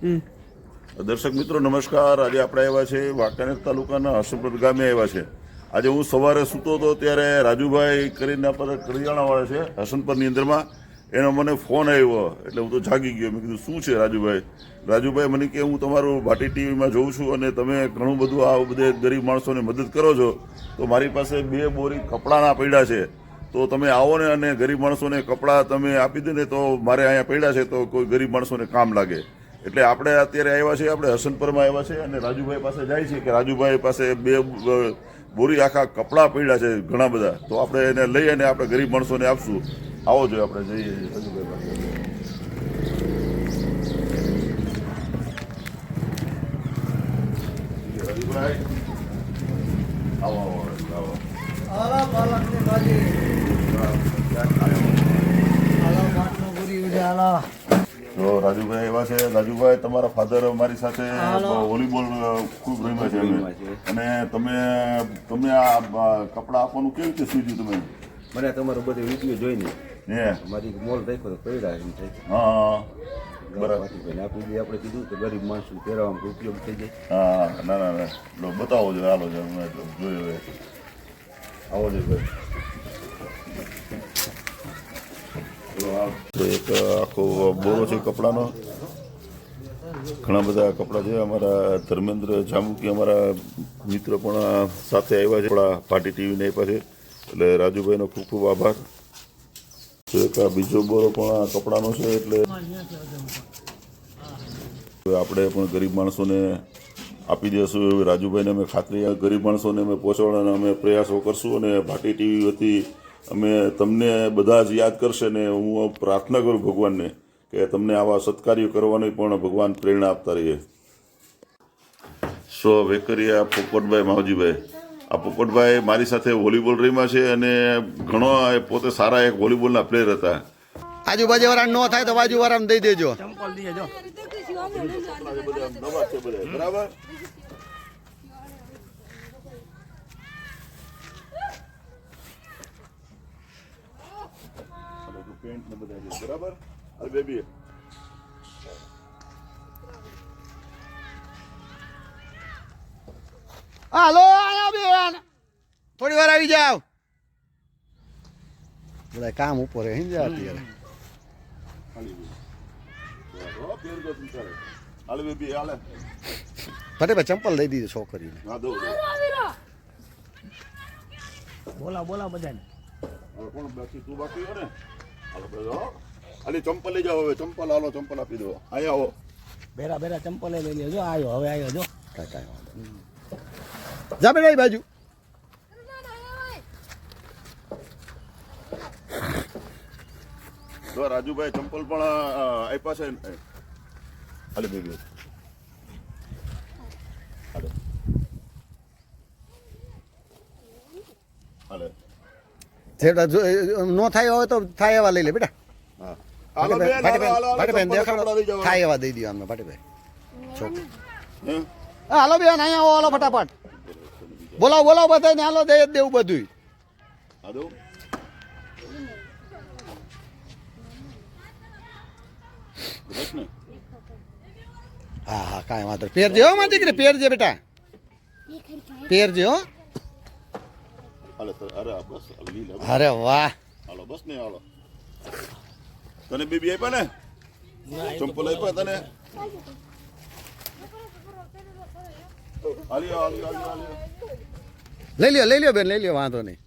દર્શક મિત્રો, નમસ્કાર. આજે આપણે આવ્યા છે વાંકાનેર તાલુકાના હસનપુર ગામે આવ્યા છે. આજે હું સવારે સૂતો હતો ત્યારે રાજુભાઈ કરીને પર કરિયાણાવાળા છે, હસનપરની અંદરમાં. એનો મને ફોન આવ્યો, એટલે હું તો જાગી ગયો. મેં કીધું, શું છે રાજુભાઈ? રાજુભાઈ મને કે, હું તમારું ભાટી ટીવીમાં જોઉં છું અને તમે ઘણું બધું આ બધે ગરીબ માણસોને મદદ કરો છો. તો મારી પાસે બે બોરી કપડાના પડ્યા છે. તો તમે આવો ને અને ગરીબ માણસોને કપડાં તમે આપી દે ને તો મારે અહીંયા પડ્યા છે, તો કોઈ ગરીબ માણસોને કામ લાગે. એટલે આપણે અત્યારે આવ્યા છીએ, આપણે હસનપરમાં આવ્યા છે અને રાજુભાઈ પાસે જાય છે કે રાજુભાઈ પાસે બે બોરી આખા કપડાં પડ્યા છે ઘણા બધા. તો આપણે એને લઈ અને આપણે ગરીબ માણસોને આપશું. આવો જોઈએ આપણે, જઈએ રાજુભાઈ પાસે. રાજુભાઈ આવો આવો આવો આલા પાલકની ભાજી આલા માટનું પૂરી ઉડે આલા. રાજુભાઈ એવા છે. રાજુભાઈ તમારા ફાધર મારી સાથે વોલીબોલ ખૂબ રમ્યા છે અને તમે તમે આ કપડાં આપવાનું કેવી રીતે સૂચ્યું તમે? મને તમારો બધો વીડિયો જોઈને હે. મારી મોલ રાખ્યો તો પડ્યા એમ થાય. હા બરાબર. ભાઈ આપી આપણે કીધું કે ગરીબ માણસ પહેરવામાં ઉપયોગ થઈ જાય. હા ના ના ના. બતાવો જોઈએ હાલો જોયું આવો છે ભાઈ તો એક આખો બોરો છે કપડાનો. ઘણા બધા કપડાં છે. અમારા ધર્મેન્દ્ર જામુકી અમારા મિત્ર પણ સાથે આવ્યા છે. આપણા પાર્ટી ટીવીને આપ્યા છે. એટલે રાજુભાઈનો ખૂબ ખૂબ આભાર. તો એક બીજો બોરો પણ કપડાનો છે, એટલે આપણે પણ ગરીબ માણસોને આપી દઈશું એવી રાજુભાઈને અમે ખાતરી. ગરીબ માણસોને અમે પહોંચાડવાના અમે પ્રયાસો કરશું અને ભાટી ટીવી વતી અમે તમને બધા જ યાદ કરશે ને હું પ્રાર્થના કરું ભગવાનને કે તમને આવા સત્કાર્યો કરવાની પણ ભગવાન પ્રેરણા આપતા રહીએ. સો વેકરિયા પોપટભાઈ માવજીભાઈ. આ પોપટભાઈ મારી સાથે વોલીબોલ રમ્યા છે અને ઘણો પોતે સારા એક વોલીબોલના પ્લેયર હતા. આજુબાજુ વાળા ન થાય તો બાજુ વાળા દઈ દેજો. બરાબર? પેન્ટ ને બધા છે, બરાબર? અરે બેબી. હાલો આયા બેન થોડી વાર આવી જાવ બધા કામ ઉપર હે જા અત્યારે. હાલી બેબી. હાલે ફટે ભાઈ ચંપલ લઈ દીધી છોકરીને. હા દો. બોલા બોલા બધાને. કોણ બાકી? તું બાકી ને? હાલી ચંપલ લઈ જાઓ હવે. ચંપલ હાલો ચંપલ આપી દો. અહીંયા આવો બેરા બેરા ચંપલ લઈ લેજો. આવ્યો હવે આવ્યો જો. જા બેટા બાજુ. તો રાજુભાઈ ચંપલ પણ આપ્યા છે. હાલે બેબી હાલો. હાલે. જેટા નો થાય હોય તો થાય એવા લઈ લે બેટા. થાય એવા દઈ દો અમને ભાટીભાઈ હાલો બેન અહીંયા આવો હાલો ફટાફટ. બોલાવો બોલાવો બધાને હાલો દઈ જ દેવું બધું દો હા હા કાંઈ વાંધો નહીં. પહેરજે હો મારી દીકરી પહેરજે બેટા. પહેરજે હો. અરે. વાહ. હાલો બસ ને હાલો. તને બેબી આપ્યા ને? ચંપલ આપ્યા તને. લઈ લ્યો લઈ લ્યો બેન લઈ લ્યો વાંધો નહીં.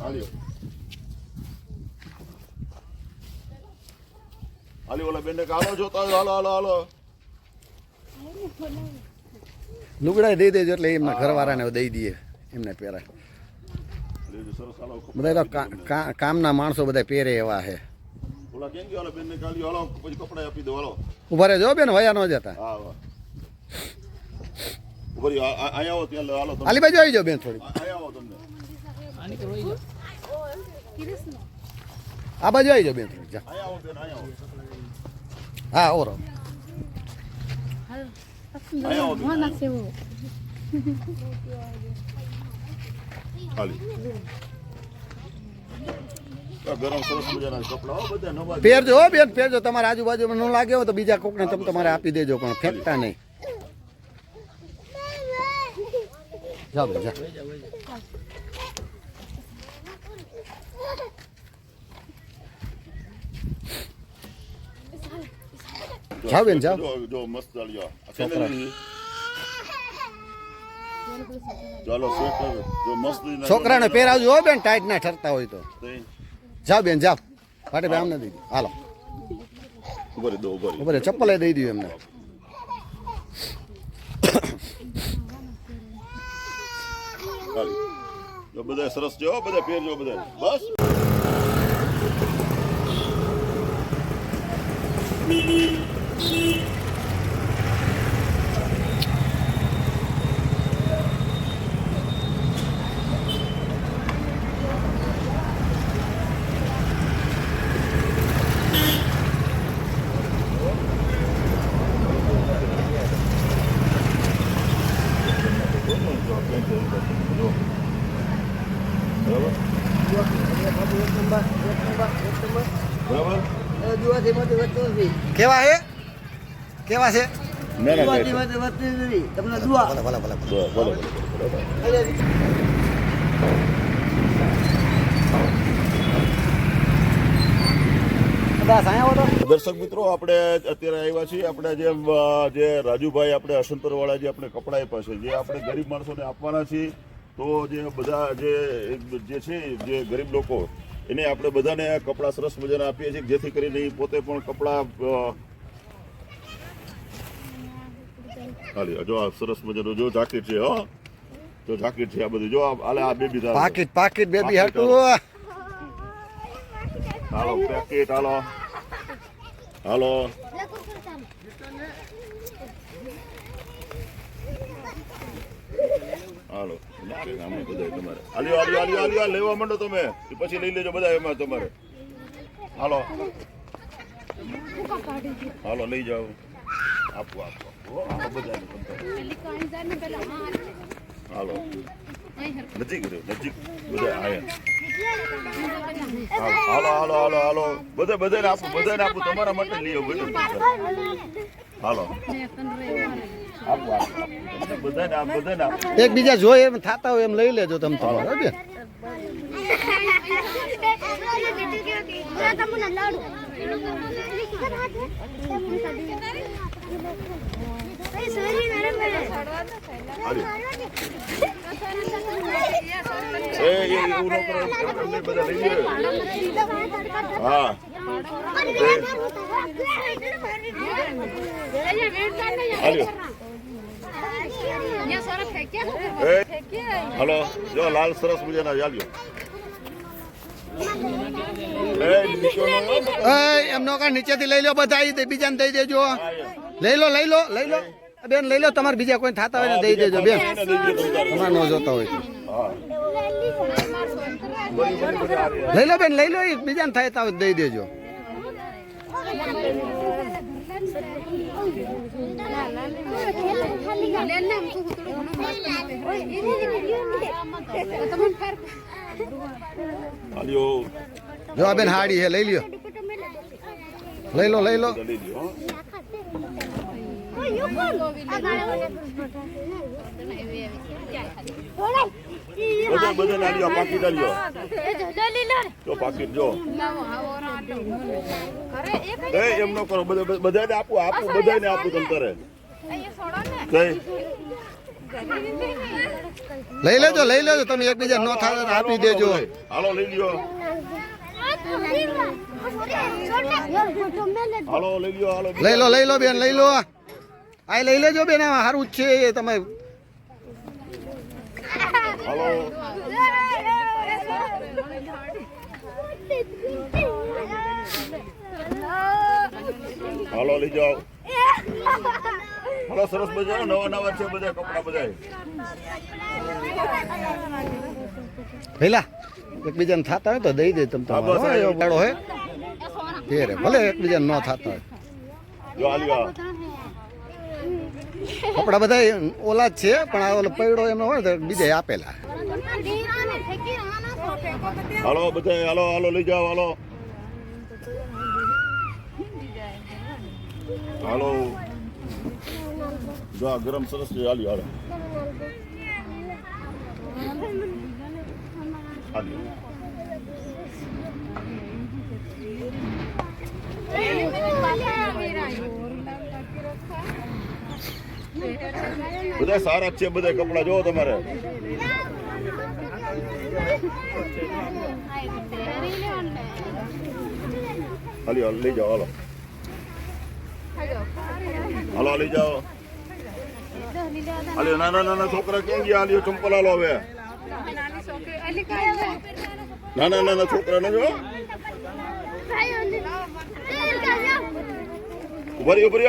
હાલી હાલી ઓલા બેનને કે હાલો જોતા હોય, હાલો હાલો હાલો. લુગડા દઈ દેજો એટલે એમના ઘરવાળાને દઈ દઈએ. એમને પહેરાય. બધા તો કામના માણસો બધા પહેરે એવા છે. ઊભા રહેજો બેન વયા ન જતા. આલી બાજુ આવી જાઓ બેન થોડી આ- બાજુ આવી જાઓ બેન થોડી હા ઓરો આવો. હો પહેરજો હો બેન પહેરજો. તમારા આજુબાજુમાં ન લાગે હોય તો બીજા કોકને તમે તમારે આપી દેજો પણ ફેંકતા નહીં. બેન જાઓ જાઓ બેન, જાઓ. જો જો મસ્ત ચાલ્યો છોકરા. ચાલો સ્વેટર જો મસ્તી છોકરાને પહેરાવજો હો બેન ટાઈટ ના ઠરતા હોય તો. જાવ બેન જાવ પાટે ભાઈ આમને દઈ દો. હાલો. ઊભો રે, દો ઊભો રે. ચપ્પલ દઈ દીધું એમને. જો બધા સરસ હો, બધા પહેરજો બધા બસ. બરાબર કેવા છે કેવા છે? દર્શક મિત્રો આપણે અત્યારે આવ્યા છીએ. આપણે જે જે રાજુભાઈ આપણે હસનપરવાળા જે આપણે કપડા આપ્યા છે જે આપણે ગરીબ માણસોને આપવાના છીએ તો જે બધા જે જે છે જે ગરીબ લોકો એને આપણે બધાને કપડાં સરસ મજાના આપીએ છીએ જેથી કરીને પોતે પણ કપડા હાલી જો આ સરસ મજાનું જો જાકેટ છે હો. જો જાકેટ છે આ બધું. જો આલે આ બેબી પાકીટ પાકીટ બેબી પાકીટ હાલો. પેકેટ હાલો. હાલો. હાલો. ના રે, આમાં તમારે લેવા માંડો તમે પછી લઈ લેજો બધા એમાં તમારે હાલો. હાલો લઈ જાઓ આપો આપો આપો બધાને હાલો નજીક નજીક બધા આયા હાલો હાલો હાલો હાલો બધે બધાને આપો બધાને આપો તમારા માટે લઈ આવો બધું હાલો એકબીજા જોઈએ એમ થતા હોય એમ લઈ લેજો તમે તો. લે હા. હાલો જો લાલ સરસ મજાના ચાલ્યો એમનો કા નીચેથી લઈ લો બધા ઈ દે- બીજાને દઈ દેજો. લઈ લો લઈ લો લઈ લો. બેન લઈ લો તમારે બીજા કોઈ થતા હોય ને દઈ દેજો બેન. તમારે ન જોતા હોય. લઈ લો બેન લઈ લો ઈ બીજાને થતા હોય તો દઈ દેજો. જો આ બેન હાડી હે લઈ લ્યો. લઈ લો લઈ લો. બધા લઈ લ્યો હો. બધા બધા ના લ્યો પાકીટ લ્યો. જો પાકીટ જો. એ એમ ન કરો. બધા બધાને આપું આપું બધાને આપું તમ તારે લઈ લેજો લઈ લેજો. તમે એકબીજા ન થાય આપી દેજો. હાલો લઈ લ્યો. હાલો લઈ હાલો. લઈ લો લઈ લો બેન લઈ લો. આ લઈ લેજો બેન આ સારું જ છે તમે હાલો હલો લઈ જાઓ હલો સરસ મજાનો નવા નવા છે બધા કપડા બધા પેલા એકબીજાને થતા હોય તો દઈ દે તમે તમારે એવો ગાળો હે. ફેરે ભલે એકબીજાને ન થતા હોય. જો હાલ્યો કપડા બધા ઓલા જ છે, પણ આ ઓલો પૈડો એમનો હોય તો બીજે આપેલા. હાલો બધા હાલો હાલો, લઈ જાઓ, હાલો. હાલો. જો આ ગરમ સરસ છે, હાલી, હાલો. હાલી. બધા સારા છે, બધા કપડા. જોવો તમારે. હાલી, હાલ, લઈ જાઓ, હાલો. હાલો લઈ જાઓ. હાલી, નાના નાના છોકરા ક્યાં ગયા? હાલ્યો ચંપલ હાલો હવે. નાના નાના છોકરા ને જો ઉભરી ઉભરી.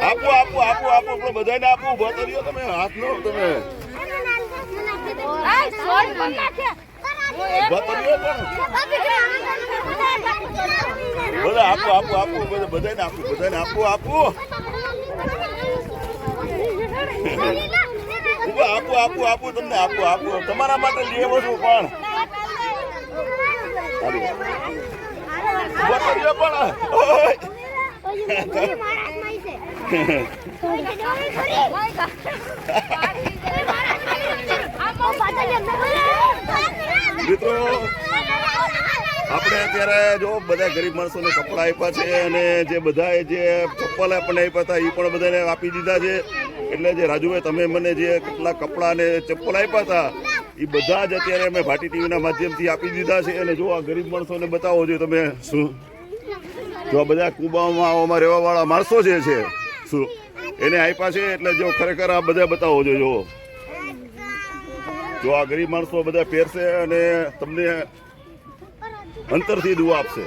આપો આપો આપો આપો પણ બધાને આપો ઊભા તો રહ્યો તમે હાથ નો તમે. બધા આપો આપો આપો બધા બધાને આપો બધાને આપો આપો. આપો આપો આપો તમને આપો આપો. તમારા માટે લેવો છું પણ ઊભા તો રહ્યો પણ ઓય. મિત્રો, આપણે અત્યારે જો બધા ગરીબ માણસોને કપડાં આપ્યા છે અને જે બધાએ જે ચપ્પલ આપણને આપ્યા હતા એ પણ બધાને આપી દીધા છે. એટલે જે રાજુભાઈ, તમે મને જે કેટલા કપડાં અને ચપ્પલ આપ્યા હતા એ બધા જ અત્યારે અમે ભાટી ટીવીના માધ્યમથી આપી દીધા છે અને જો આ ગરીબ માણસોને બતાવો છો તમે શું? જો આ બધા કુબામાં આવામાં રહેવાવાળા માણસો જે છે, શું? એને આપ્યા છે એટલે જો ખરેખર આ બધા બતાવો છો જો જો આ ગરીબ માણસો બધા પહેરશે અને તમને અંતરથી દુઆ આપશે.